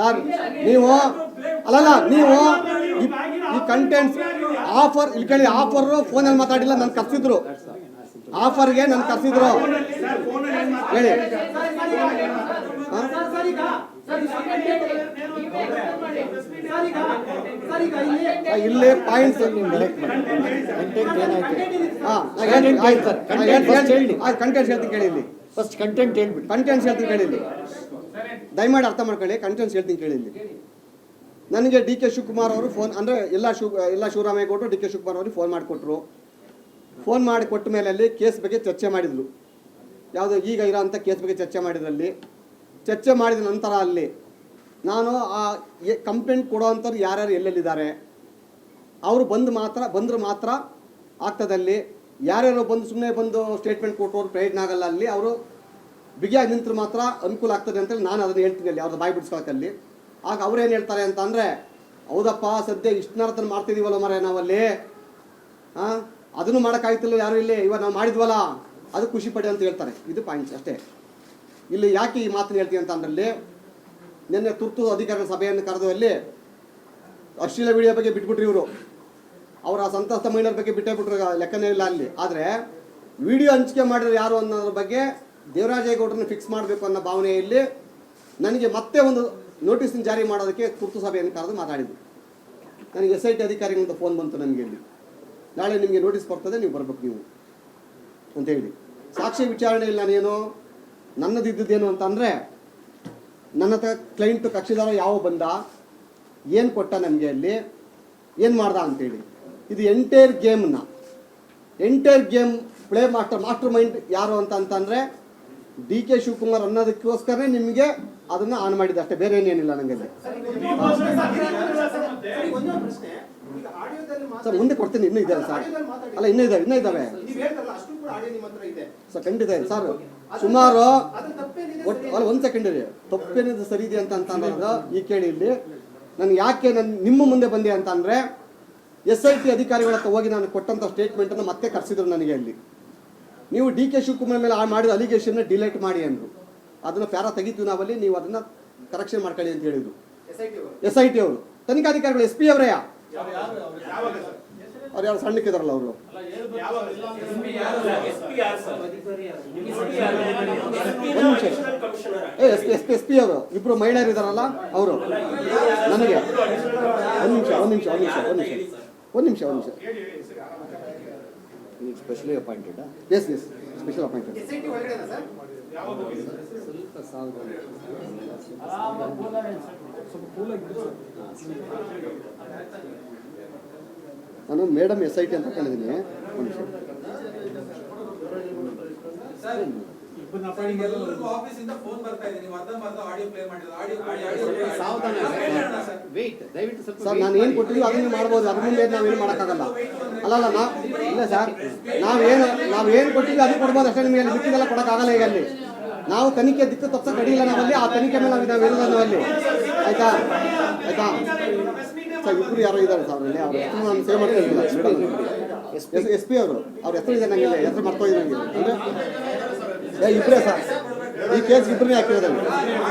Sir ನೀವು ಅಲ್ಲಲ್ಲ ನೀವು ಈ- ಕಂಟೆಂಟ್ಸ್ ಆಫರ್ ಇಲ್ಲಿ ಕೇಳಿ ಆಫರು ಫೋನಲ್ಲಿ ಮಾತಾಡಿಲ್ಲ ನಾನು ಕರ್ಸಿದ್ರು. ಆಫರ್ಗೆ ನನ್ನ ಕರ್ಸಿದ್ರು. ಹೇಳಿ. ಇಲ್ಲಿ ಪಾಯಿಂಟ್ಸ್ ಕಂಟೆಂಟ್ ಹೇಳ್ತೀನಿ ಕೇಳಿ ಇಲ್ಲಿ. ಫಸ್ಟ್ ಕಂಟೆಂಟ್ ಹೇಳ್ಬಿಡಿ. ಕಂಟೆಂಟ್ಸ್ ಹೇಳ್ತೀನಿ ಕೇಳಿ ಇಲ್ಲಿ. ದಯಮಾಡಿ ಅರ್ಥ ಮಾಡ್ಕೊಳ್ಳಿ ಕಂಟೆನ್ಸ್ ಹೇಳ್ತೀನಿ ಕೇಳಿ ಇಲ್ಲಿ. ನನಗೆ ಡಿ ಕೆ ಶಿವಕುಮಾರ್ ಅವರು ಫೋನ್ ಅಂದರೆ ಎಲ್ಲ ಶಿವ ಎಲ್ಲ ಶಿವರಾಮೇಗೌಡರು ಡಿ ಕೆ ಶಿವಕುಮಾರ್ ಅವ್ರಿಗೆ ಫೋನ್ ಮಾಡಿಕೊಟ್ರು. ಫೋನ್ ಮಾಡಿ ಕೊಟ್ಟ ಮೇಲೆ ಅಲ್ಲಿ ಕೇಸ್ ಬಗ್ಗೆ ಚರ್ಚೆ ಮಾಡಿದರು ಯಾವುದೋ ಈಗ ಇರೋ ಅಂಥ ಕೇಸ್ ಬಗ್ಗೆ ಚರ್ಚೆ ಮಾಡಿದ್ರಲ್ಲಿ. ಚರ್ಚೆ ಮಾಡಿದ ನಂತರ ಅಲ್ಲಿ ನಾನು ಆ ಕಂಪ್ಲೇಂಟ್ ಕೊಡೋವಂಥವ್ರು ಯಾರ್ಯಾರು ಎಲ್ಲೆಲ್ಲಿದ್ದಾರೆ? ಅವರು ಬಂದು ಮಾತ್ರ ಬಂದರು ಮಾತ್ರ ಆಗ್ತದಲ್ಲಿ. ಯಾರ್ಯಾರು ಬಂದು ಸುಮ್ಮನೆ ಬಂದು ಸ್ಟೇಟ್ಮೆಂಟ್ ಕೊಟ್ಟವ್ರು ಪ್ರಯೋಜನ ಆಗಲ್ಲ ಅಲ್ಲಿ. ಅವರು ಬಿಗಿಯಾಗಿ ನಿಂತರೆ ಮಾತ್ರ ಅನುಕೂಲ ಆಗ್ತದೆ ಅಂತೇಳಿ ನಾನು ಅದನ್ನು ಹೇಳ್ತೀನಿ ಅಲ್ಲಿ ಅವ್ರದ್ದು ಬಾಯಿ ಬಿಡಿಸ್ಕೊಳಕಲ್ಲಿ ಆಗ ಅವ್ರೇನು ಹೇಳ್ತಾರೆ ಅಂತ ಅಂದರೆ ಹೌದಪ್ಪ, ಸದ್ಯ ಇಷ್ಟನಾರ್ಥ ಮಾಡ್ತಿದ್ದೀವಲ್ಲ ಮರ ನಾವಲ್ಲಿ. ಹಾಂ ಅದನ್ನು ಮಾಡೋಕ್ಕಾಗ್ತಿಲ್ಲ ಯಾರು ಇಲ್ಲಿ, ಇವಾಗ ನಾವು ಮಾಡಿದ್ವಲ್ಲ, ಅದು ಖುಷಿ ಪಡಿ ಅಂತ ಹೇಳ್ತಾರೆ. ಇದು ಪಾಯಿಂಟ್ಸ್ ಅಷ್ಟೇ. ಇಲ್ಲಿ ಯಾಕೆ ಈ ಮಾತನ್ನು ಹೇಳ್ತೀನಿ ಅಂತ ಅಂದ್ರಲ್ಲಿ, ನಿನ್ನೆ ತುರ್ತು ಅಧಿಕಾರಿಗಳ ಸಭೆಯನ್ನು ಕರೆದು ಅಲ್ಲಿ ಅಶ್ಲೀಲ ವಿಡಿಯೋ ಬಗ್ಗೆ ಬಿಟ್ಬಿಟ್ರಿ ಇವರು. ಅವರ ಸಂತ್ರಸ್ತ ಮಹಿಳೆಯರ ಬಗ್ಗೆ ಬಿಟ್ಟೇ ಬಿಟ್ರು, ಲೆಕ್ಕನೇ ಇಲ್ಲ ಅಲ್ಲಿ. ಆದರೆ, ವಿಡಿಯೋ ಹಂಚಿಕೆ ಮಾಡಿರೋ ಯಾರು ಅನ್ನೋದ್ರ ಬಗ್ಗೆ ದೇವರಾಜೇಗೌಡರನ್ನ ಫಿಕ್ಸ್ ಮಾಡಬೇಕು ಅನ್ನೋ ಭಾವನೆಯಲ್ಲಿ ನನಗೆ ಮತ್ತೆ ಒಂದು ನೋಟಿಸ್ ಜಾರಿ ಮಾಡೋದಕ್ಕೆ ತುರ್ತು ಸಭೆಯನ್ನು ಕರೆದು ಮಾತಾಡಿದ್ದು ನನಗೆ ಎಸ್ ಐ ಟಿ ಅಧಿಕಾರಿಗಳಿಂದ ಫೋನ್ ಬಂತು ನನಗೆ ಇಲ್ಲಿ ನಾಳೆ ನಿಮಗೆ ನೋಟಿಸ್ ಬರ್ತದೆ, ನೀವು ಬರ್ಬೇಕು ನೀವು ಅಂತ ಹೇಳಿ. ಸಾಕ್ಷಿ ವಿಚಾರಣೆಯಲ್ಲಿ ನಾನೇನು ನನ್ನದಿದ್ದೇನು ಅಂತ ಅಂದರೆ ನನ್ನ ಹತ್ರ ಕ್ಲೈಂಟ್ ಕಕ್ಷಿದಾರ ಯಾವ ಬಂದ, ಏನು ಕೊಟ್ಟ ನನಗೆ ಅಲ್ಲಿ, ಏನು ಮಾಡ್ದ ಅಂತೇಳಿ. ಇದು entire ಗೇಮ್ನ entire game play master master mind ಯಾರು ಅಂತ ಅಂತಂದರೆ ಡಿ ಕೆ ಶಿವಕುಮಾರ್ ಅನ್ನೋದಕ್ಕೋಸ್ಕರನೇ ನಿಮಗೆ ಅದನ್ನ ಆನ್ ಮಾಡಿದ ಅಷ್ಟೇ. ಬೇರೆ ಏನೇನಿಲ್ಲ ನನಗೆ ಸರ್ ಮುಂದೆ ಕೊಡ್ತೀನಿ. ಇನ್ನೂ ಇದೆ ಸರ್. ಅಲ್ಲ ಇನ್ನೂ ಇದೆ ಇನ್ನೂ ಇದ್ದಾವೆ. ಸರ್ ಖಂಡಿತ ಇದೆ. ಸರ್ ಸುಮಾರು ಒಟ್ಟು ಅಲ್ಲ ಒಂದು ಸೆಕೆಂಡ್ ಇದೆ ತಪ್ಪೇನಿದೆ ಸರಿ ಇದೆ ಅಂತ ಅಂತ ಅನ್ನೋದು ಈ ಕೇಳಿ ಇಲ್ಲಿ. ನಾನು ಯಾಕೆ ನಾನು ನಿಮ್ಮ ಮುಂದೆ ಬಂದೆ ಅಂತ ಅಂದರೆ ಎಸ್ ಐ ಟಿ ಅಧಿಕಾರಿಗಳ ಹತ್ರ ಹೋಗಿ ನಾನು ಕೊಟ್ಟಂಥ ಸ್ಟೇಟ್ಮೆಂಟನ್ನು ಮತ್ತೆ ಕರೆಸಿದ್ರು ನನಗೆ ಅಲ್ಲಿ. ನೀವು ಡಿ ಕೆ ಶಿವಕುಮಾರ್ ಮೇಲೆ ಆ ಮಾಡಿದ ಅಲಿಗೇಷನ್ನ ಡಿಲೀಟ್ ಮಾಡಿ ಅಂದರು ಅದನ್ನು ಪ್ಯಾರ ತೆಗಿತೀವಿ ನಾವಲ್ಲಿ ನೀವು ಅದನ್ನು ಕರೆಕ್ಷನ್ ಮಾಡ್ಕೊಳ್ಳಿ ಅಂತ ಹೇಳಿದ್ರು ಎಸ್ ಐ ಟಿ ಅವರು ಎಸ್ ಐ ಟಿ ಅವರು ತನಿಖಾಧಿಕಾರಿಗಳು ಎಸ್ ಪಿ ಅವರೇ ಯಾವಾಗ ಸರ್ ಅವ್ರು ಯಾರು ಸಣ್ಣಕ್ಕಿದಾರಲ್ಲ ಅವರು ಒಂದು ನಿಮಿಷ A S P S P S P ಅವರು ಇಬ್ರು ಮಹಿಳೆಯರು ಇದಾರಲ್ಲ ಅವರು ನನಗೆ ಒಂದು ನಿಮಿಷ ಒಂದು ನಿಮಿಷ ಒಂದು ನಿಮಿಷ ಒಂದು ನಿಮಿಷ ಒಂದು ನಿಮಿಷ ಒಂದು ನಿಮಿಷ ಈಗ specially appointed S S special appointed S I T ಒಳಗಡೆನಾ sir ನಾನು ಮೇಡಮ್ ಎಸ್ ಐ ಟಿ ಅಂತ ಕೇಳಿದ್ದೀನಿ ಆಫೀಸಿಂದ ಫೋನ್ ಬರ್ತಾ ಇದೆ. ನೀವು ಅರ್ಧಂಬರ್ಧ ಆಡಿಯೋ ಪ್ಲೇ ಮಾಡಿದ್ರೆ ಆಡಿಯೋ ಸಾವಧಾನ ಆಡಿಯೋ ಸರ್. ವೇಟ್ ದಯವಿಟ್ಟು ಸ್ವಲ್ಪ ಸರ್ ನಾನು ಏನು ಕೊಟ್ಟಿದ್ದೀವಿ ಅದನ್ನು ಮಾಡ್ಬೋದು. ಅದ್ರ ಮುಂದೆ ನಾವೇನು ಮಾಡೋಕ್ಕಾಗಲ್ಲ. ಅಲ್ಲಲ್ಲ ನಾ ಇಲ್ಲ ಸರ್. ನಾವೇನು ನಾವೇನು ಕೊಟ್ಟಿದ್ವಿ ಅದು ಕೊಡ್ಬೋದು ಅಷ್ಟೇ ನಿಮಗೆ ಅಲ್ಲಿ ಬಿಟ್ಟಿದ್ದೆಲ್ಲ ಕೊಡೋಕ್ಕಾಗಲ್ಲ ಈಗ ಅಲ್ಲಿ. ನಾವು ತನಿಖೆ ದಿಕ್ಕು ತಪ್ಪ ಕಡಿಯಿಲ್ಲ ನಾವಲ್ಲಿ ಆ ತನಿಖೆ ಮೇಲೆ ನಾವು ನಾವು ಇರೋದು ನಾವಲ್ಲಿ. ಆಯ್ತಾ? ಆಯ್ತಾ? ಸರ್ ಇಬ್ಬರು ಯಾರೋ ಇದ್ದಾರೆ ಸರ್ ಅಲ್ಲಿ. ಅವ್ರ ಹೆಸರು ನಾನು ಸೇವ್ ಮಾಡ್ಕೊಂಡಿಲ್ಲ ಮೇಡಮ್ ಎಸ್ ಎಸ್ ಪಿ ಅವರು. ಅವ್ರ ಹೆಸರು ಇದೆ ನನಗೆ ಹೆಸರು ಮಾಡ್ಕೊಳ್ಳಿ ನನಗೆ ಅಂದರೆ ಇಬ್ಬರೇ ಸರ್ ಈ ಕೇಸ್ ಇಬ್ಬರನ್ನೇ ಹಾಕಿರೋದು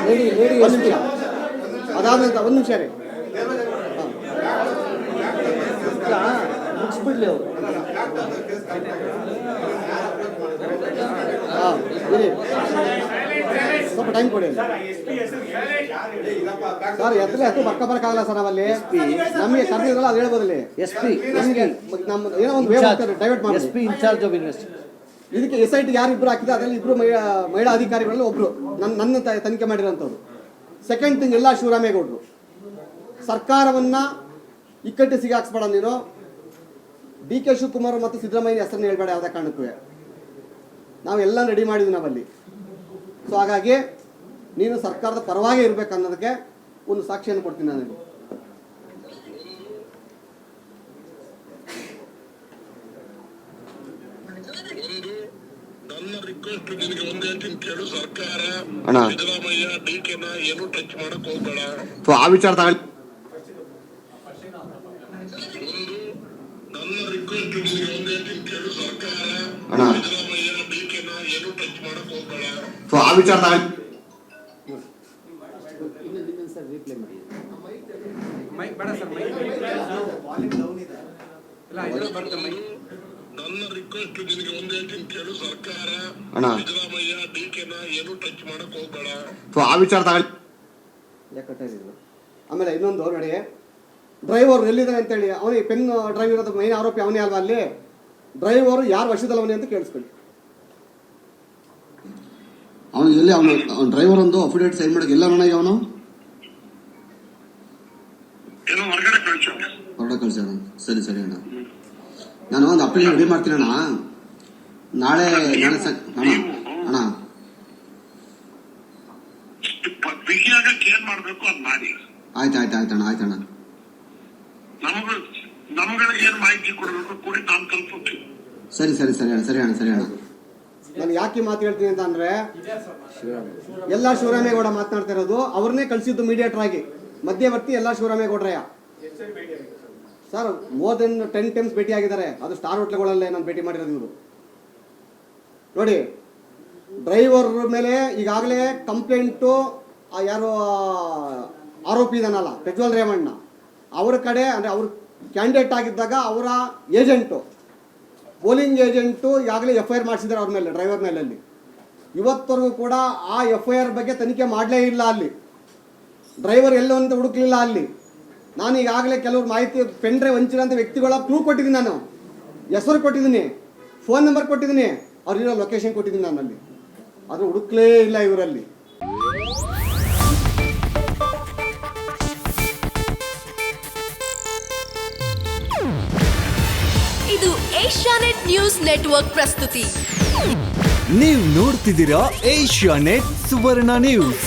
ಲೇಡಿ ಲೇಡಿ ಒಂದು ನಿಮಿಷ. ಅದಾದ ನಂತರ ಒಂದು ನಿಮಿಷ ರೀ. ಹಾಂ. ಮುಗಿಸ್ಬಿಡ್ಲಿ ಅವರು ಹಾಂ ಇರಿ. ಸ್ವಲ್ಪ ಟೈಮ್ ಕೊಡಿ. ಸರ್ ಎತ್ತಲೆ ಎತ್ತು ಬರ್ಕ ಬರೋಕ್ಕಾಗಲ್ಲ ಸರ್ ನಾವಲ್ಲಿ. ನಮಗೆ ಕರೆದಿದ್ರಲ್ಲ ಅದು ಹೇಳ್ಬೋದಲ್ಲಿ. S P. ನಮಗೆ ನಮ್ಮ ಏನೋ ಒಂದು ವೇ ಡೈವರ್ಟ್ ಎಸ್ ಮಾಡಿ P in charge of investigation. ಇದಕ್ಕೆ ಎಸ್ ಐ ಟಿ ಯಾರು ಇಬ್ಬರು ಹಾಕಿದ್ರೆ ಅದರಲ್ಲಿ ಇಬ್ಬರು ಮಹಿಳಾ ಮಹಿಳಾ ಅಧಿಕಾರಿಗಳಲ್ಲಿ ಒಬ್ಬರು ನನ್ನ ನನ್ನ ತನಿಖೆ ಮಾಡಿರೋಂಥವ್ರು. ಸೆಕೆಂಡ್ ಥಿಂಗ್ ಎಲ್ಲ ಶಿವರಾಮೇಗೌಡರು. ಸರ್ಕಾರವನ್ನ ಇಕ್ಕಟ್ಟು ಸಿಗಾಕ್ಸ್ಬೇಡ ನೀನು. ಡಿ ಕೆ ಶಿವಕುಮಾರ್ ಮತ್ತು ಸಿದ್ದರಾಮಯ್ಯ ಹೆಸರನ್ನ ಹೇಳ್ಬೇಡ ಯಾವುದೇ ಕಾರಣಕ್ಕೂ. ನಾವೆಲ್ಲ ರೆಡಿ ಮಾಡಿದ್ವಿ ನಾವಲ್ಲಿ. ಸೊ ಹಾಗಾಗಿ ನೀನು ಸರ್ಕಾರದ ಪರವಾಗಿ ಇರಬೇಕು ಅನ್ನೋದಕ್ಕೆ ಒಂದು ಸಾಕ್ಷಿಯನ್ನು ಕೊಡ್ತೀನಿ ನನಗೆ ರಿಕ್ವೆಸ್ಟ್ ನಿನಗೆ ಒಂದ್ ಹೇಳ್ತೀನಿ ಕೇಳು ಸರ್ಕಾರ ಅಣ್ಣ. ಸಿದ್ದರಾಮಯ್ಯ ಡಿ ಕೆನ ಏನು ಟಚ್ ಮಾಡಕ್ ಹೋಗ್ಬೇಡ ಸೊ ಆ ವಿಚಾರ ತಗೊಳ್ಳಿ ಒಂದು ನನ್ನ ರಿಕ್ವೆಸ್ಟ್ ನಿನಗೆ ಒಂದ್ ಹೇಳ್ತೀನಿ ಕೇಳು ಸರ್ಕಾರ. ಸಿದ್ದರಾಮಯ್ಯ ಡಿ ಕೆನ ಏನು ಟಚ್ ಮಾಡಕ್ ಹೋಗ್ಬೇಡ ಸೊ ಆ ವಿಚಾರ ತಗೊಳ್ಳಿ ಮೈಕ್ ಬೇಡ ಸರ್ ಮೈಕ್ ವಾಲ್ಯೂಮ್ ಡೌನ್ ಇದೆ ಇಲ್ಲ ಇದ್ರಲ್ಲಿ ಬರುತ್ತೆ ಮೈಕ್ ನನ್ನ ರಿಕ್ವೆಸ್ಟ್ ನಿನಗೆ ಒಂದ್ ಹೇಳ್ತೀನಿ ಕೇಳು ಸರ್ಕಾರ ಅಣ್ಣ. ಸಿದ್ದರಾಮಯ್ಯ ಡಿ ಕೆನ ಏನು ಟಚ್ ಮಾಡಕ್ ಹೋಗ್ಬೇಡ. ಸೊ ಆ ವಿಚಾರ ತಗೊಳ್ಳಿ. ಯಾಕಟ್ಟಾಗಿದ್ರು ಆಮೇಲೆ ಇನ್ನೊಂದು ನೋಡಿ ಡ್ರೈವರ್ ಎಲ್ಲಿದ್ದಾನೆ ಅಂತೇಳಿ ಅವನಿಗೆ ಪೆನ್ ಡ್ರೈವ್ ಇರೋದು ಮೈನ್ ಆರೋಪಿ ಅವನೇ ಅಲ್ವಾ ಅಲ್ಲಿ? ಡ್ರೈವರ್ ಯಾರು ವಶದಲ್ಲವನೇ ಅಂತ ಕೇಳಿಸ್ಕೊಳ್ಳಿ. ಅವನು ಎಲ್ಲಿ ಅವನು ಅವ್ನ ಡ್ರೈವರ್ ಒಂದು ಅಫಿಡೇಟ್ ಸೈನ್ ಮಾಡಕ್ಕೆ ಎಲ್ಲ ಅವನು ಏನೋ ಹೊರಗಡೆ ಕಳ್ಸೋ ಹೊರಡ ಕಳ್ಸಿ ಅಣ್ಣ ಸರಿ ಸರಿ ಅಣ್ಣ ಅಪ್ಲಿಕೇಶನ್ ರೆಡಿ ಮಾಡ್ತೀನಿ ಅಣ್ಣ. ನಾಳೆ ಅಣ್ಣ ಅಣ್ಣ. ಬಿಗಿಯಾಗಕ್ಕೆ ಏನ್ ಮಾಡ್ಬೇಕು ಅದ್ ಮಾಡಿ. ಆಯ್ತು ಆಯ್ತು ಆಯ್ತು ಅಣ್ಣ ಆಯ್ತು ಅಣ್ಣ. ನಮ್ಗ ನಮ್ಗಳಿಗೆ ಏನ್ ಮಾಹಿತಿ ಕೊಡ್ಬೇಕು ಕೊಡಿ ನಾನ್ ತಲುಪುತ್ತೀನಿ ಸರಿ ಸರಿ ಸರಿ ಅಣ್ಣ ಸರಿ ಅಣ್ಣ ಸರಿ ಅಣ್ಣ. ನಾನು ಯಾಕೆ ಮಾತು ಹೇಳ್ತೀನಿ ಅಂತ ಅಂದ್ರೆ ಎಲ್ಲ ಶಿವರಾಮೇಗೌಡ ಮಾತನಾಡ್ತಾ ಇರೋದು ಅವ್ರನ್ನೇ ಕಳಿಸಿದ್ದು ಮೀಡಿಯೇಟರ್ ಆಗಿ. ಮಧ್ಯವರ್ತಿ ಎಲ್ಲ ಶಿವರಾಮೇಗೌಡ್ರಯ್ಯ. Sir more than ten times ಭೇಟಿ ಆಗಿದ್ದಾರೆ. ಅದು ಸ್ಟಾರ್ ಹೋಟ್ಲ್ಗಳಲ್ಲೇ ನಾನು ಭೇಟಿ ಮಾಡಿರೋದು ಇವರು. ನೋಡಿ ಡ್ರೈವರ್ ಮೇಲೆ ಈಗಾಗಲೇ ಕಂಪ್ಲೇಂಟು ಯಾರು, ಆರೋಪಿ ಇದಾನಲ್ಲ ಪ್ರಜ್ವಲ್ ರೇವಣ್ಣ ಅವರ ಕಡೆ, ಅಂದರೆ ಅವ್ರ ಕ್ಯಾಂಡಿಡೇಟ್ ಆಗಿದ್ದಾಗ ಅವರ ಏಜೆಂಟು ಪೋಲಿಂಗ್ ಏಜೆಂಟು ಈಗಾಗಲೇ ಎಫ್ ಐ ಆರ್ ಮಾಡಿಸಿದ್ದಾರೆ ಅವ್ರ ಮೇಲೆ ಡ್ರೈವರ್ ಮೇಲೆ ಅಲ್ಲಿ ಇವತ್ತವರೆಗೂ ಕೂಡ ಆ ಎಫ್ ಐ ಆರ್ ಬಗ್ಗೆ ತನಿಖೆ ಮಾಡಲೇ ಇಲ್ಲ ಅಲ್ಲಿ. ಡ್ರೈವರ್ ಎಲ್ಲೋ ಅಂತ ಹುಡುಕ್ಲಿಲ್ಲ ಅಲ್ಲಿ. ನಾನು ಈಗಾಗಲೇ ಕೆಲವ್ರು ಮಾಹಿತಿ ಪೆಂಡ್ರೆ ಡ್ರೈವ್ ಹಂಚಿರೋಂಥ ವ್ಯಕ್ತಿಗಳ ಕ್ಲೂ ಕೊಟ್ಟಿದ್ದೀನಿ ನಾನು. ಹೆಸರು ಕೊಟ್ಟಿದ್ದೀನಿ ಫೋನ್ ನಂಬರ್ ಕೊಟ್ಟಿದ್ದೀನಿ ಅವ್ರಿರೋ ಲೊಕೇಶನ್ ಕೊಟ್ಟಿದ್ದೀನಿ ನಾನು ಅಲ್ಲಿ. ಅದು ಹುಡುಕ್ಲೇ ಇಲ್ಲ ಇವರಲ್ಲಿ. ಇದು ಏಷ್ಯಾನೆಟ್ ನ್ಯೂಸ್ ನೆಟ್ವರ್ಕ್ ಪ್ರಸ್ತುತಿ. ನೀವು ನೋಡ್ತಿದ್ದೀರಾ ಏಷ್ಯಾನೆಟ್ ಸುವರ್ಣ ನ್ಯೂಸ್.